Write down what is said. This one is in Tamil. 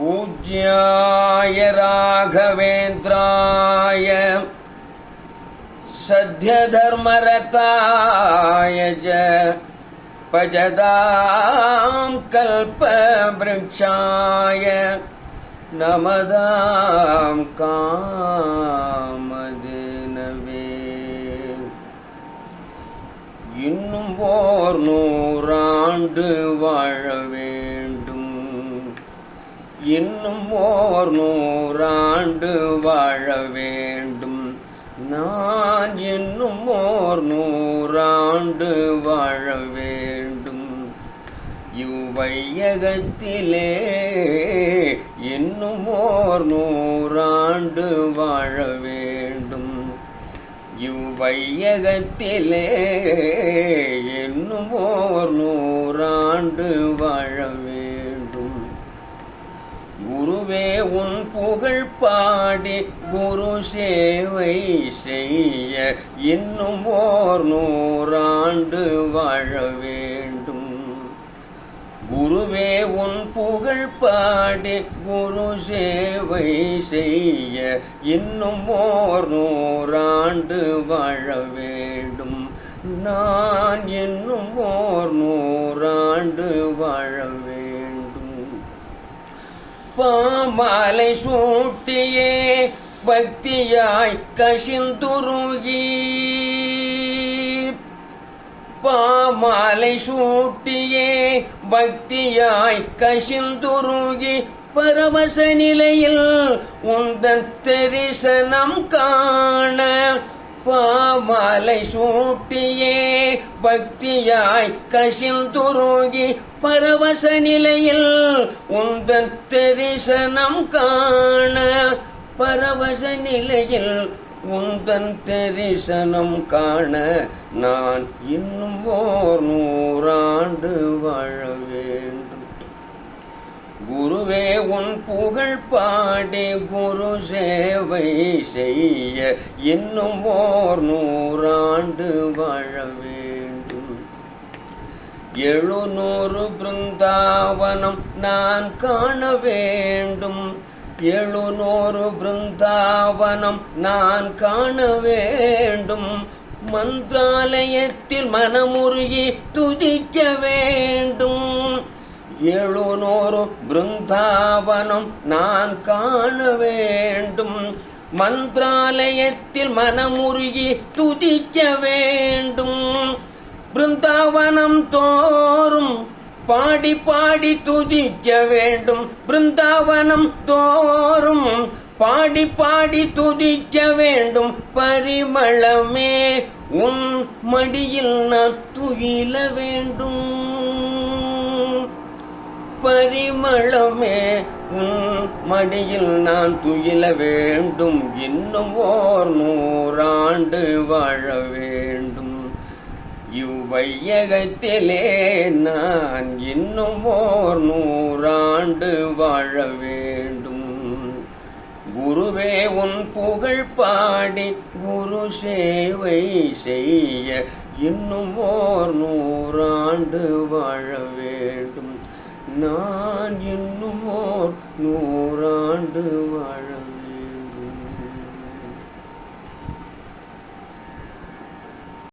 पूज्याय राघवेन्द्राय सद्यधर्मरताय च भजदां कल्पवृक्षाय नमदां कामदिनवे இன்னும் ஓர் நூறாண்டு வாழ வேண்டும் இன்னும் ஓர் நூறாண்டு வாழ வேண்டும். நான் இன்னும் ஓர் நூறாண்டு வாழ வேண்டும். இவ்வையகத்திலே இன்னும் ஓர் நூறாண்டு வாழ வேண்டும். இவ்வையகத்திலே இன்னும் ஓர் நூறாண்டு வாழ வேண்டும் குருவே உன் புகழ் பாடி குரு சேவை செய்ய இன்னும் ஓர் நூறாண்டு வாழ வேண்டும். குருவே உன் புகழ் பாடி குரு சேவை செய்ய இன்னும் ஓர் நூறாண்டு வாழ வேண்டும். நான் இன்னும் ஓர் நூறாண்டு வாழ பாமாலை சூட்டியே பக்தியாய் கசிந்துருகி. பாமாலை சூட்டியே பக்தியாய் கசிந்துருகி. பரவச நிலையில் உந்தன் தரிசனம் காண பாமாலை சூட்டியே பக்தியாய் கசிந்துருகி பரவச நிலையில் உந்தன் தரிசனம் காண. பரவச நிலையில் உந்தன் தரிசனம் காண நான் இன்னும் ஓர் நூல் குருவே உன் புகழ் பாடி குரு சேவை செய்ய இன்னும் ஓர் நூறாண்டு வாழ வேண்டும். எழுநூறு பிருந்தாவனம் நான் காண வேண்டும். எழுநூறு பிருந்தாவனம் நான் காண வேண்டும். மந்திராலயத்தில் மனமுருகி துதிக்க வேண்டும். எழுநூறு பிருந்தாவனம் நான் காண வேண்டும். மந்திராலயத்தில் மனமுருகி துதிக்க வேண்டும். பிருந்தாவனம் தோறும் பாடி பாடி துதிக்க வேண்டும். பிருந்தாவனம் தோறும் பாடி பாடி துதிக்க வேண்டும். பரிமளமே உன் மடியில் நான் துயில வேண்டும். பரிமளமே. உன் மடியில் நான் துயில வேண்டும். இன்னும் ஓர் நூறாண்டு வாழ வேண்டும். இவ்வையகத்திலே நான் இன்னும் ஓர் நூறாண்டு வாழ வேண்டும். குருவே உன் புகழ் பாடி குரு சேவை செய்ய இன்னும் ஓர் நூறாண்டு வாழ வேண்டும். நான் இன்னும் ஓர் நூறாண்டு வாழ